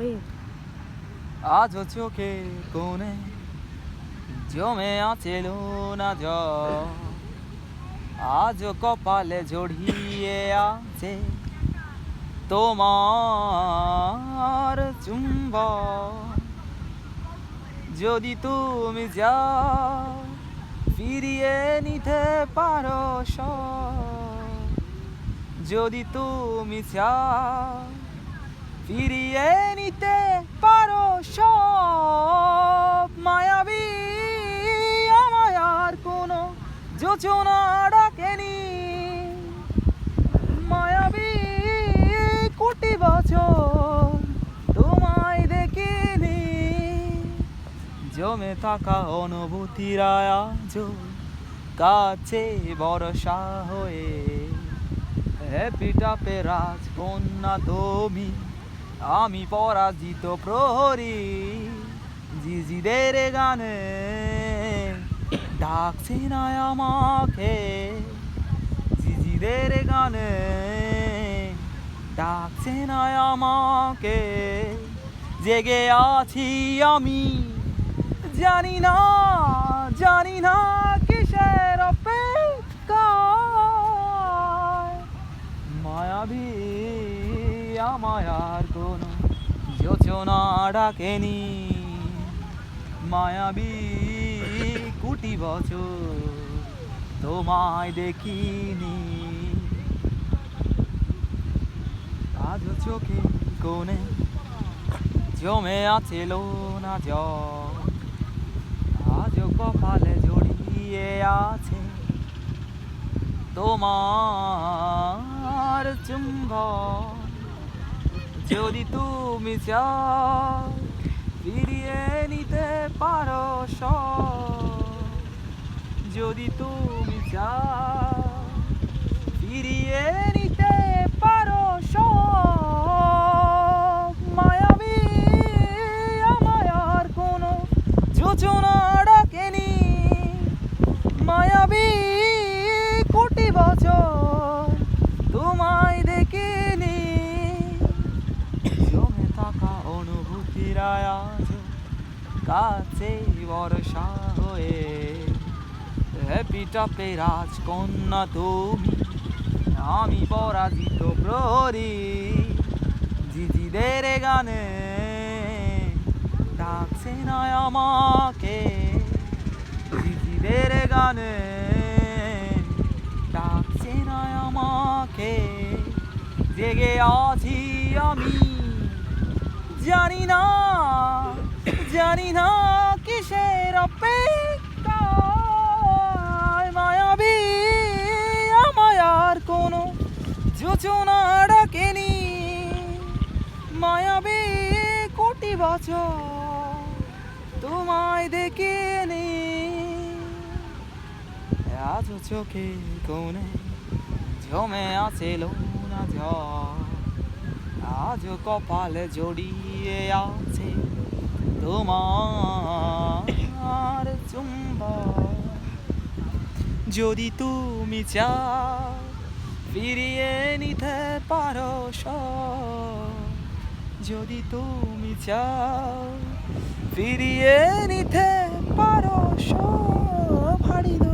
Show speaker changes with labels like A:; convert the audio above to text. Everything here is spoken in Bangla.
A: হয়ে?
B: আজও চোখে কোণে জমে আছে না জল। আজও কপালে জড়িয়ে আছে তোমার চুম্ব যদি তুমি যাও, ফিরিয়ে নিতে পারো যদি তুমি চাও, ফিরিয়ে নিতে পারো সব মায়াবী। আমায় আর কোনো যোচনা ডাকেনি। মায়াবী কোটি বছর তোমায় দেখিনি। জমে থাকা অনুভূতিরা আজ কাছে বরসা হয়ে। হ্যাপি টাপে রাজকন্যা তুমি। আমি পরাজিত প্রহরী, জিজিদের গানে ডাকছে না আমাকে, জিজিদের গানে ডাকছে না আমাকে। জেগে আছি আমি, জানি না জানি না কিসের অপেক্ষায় মায়াবী আমায় আর কোনো যোচনা ডাকেনি। মায়াবী কুটি বছর তোমায় দেখিনি। আজও চোখে কোণে জমে আছে লোনা জল। আজও কপালে জড়িয়ে আছে তোমার চুম্বন যদি তুমি চাও, ফিরিয়ে নিতে পারো যদি তুমি চাও, ফিরিয়ে নিতে পারো মায়াবী, আমায় আর কোনো যোচনা ডাকেনি। মায়াবী, কোটি বছর কাছে বর্ষা হয়ে। হ্যাপি টাপে রাজকন্যা তুমি, আমি পরাজিত প্রহরী। জিজিদের গানে ডাকছে না আমাকে। জিজিদের গানে ডাকছে না আমাকে। জেগে আছি আমি, জানি না জানি না কিসের অপেক্ষায় মায়াবী, আমায় আর কোনো যোচনা ডাকেনি। মায়াবী, কোটি বছর তোমায় দেখিনি আজ চোখে কোণে জমে আছে লোনা ঝড়। আজ কপালে জড়িয়ে আছে তোমার চুম্বা। যদি তুমি চাও, ফিরিয়ে নিতে পারো যদি তুমি চাও, ফিরিয়ে নিতে পারো সব। হারিয়ে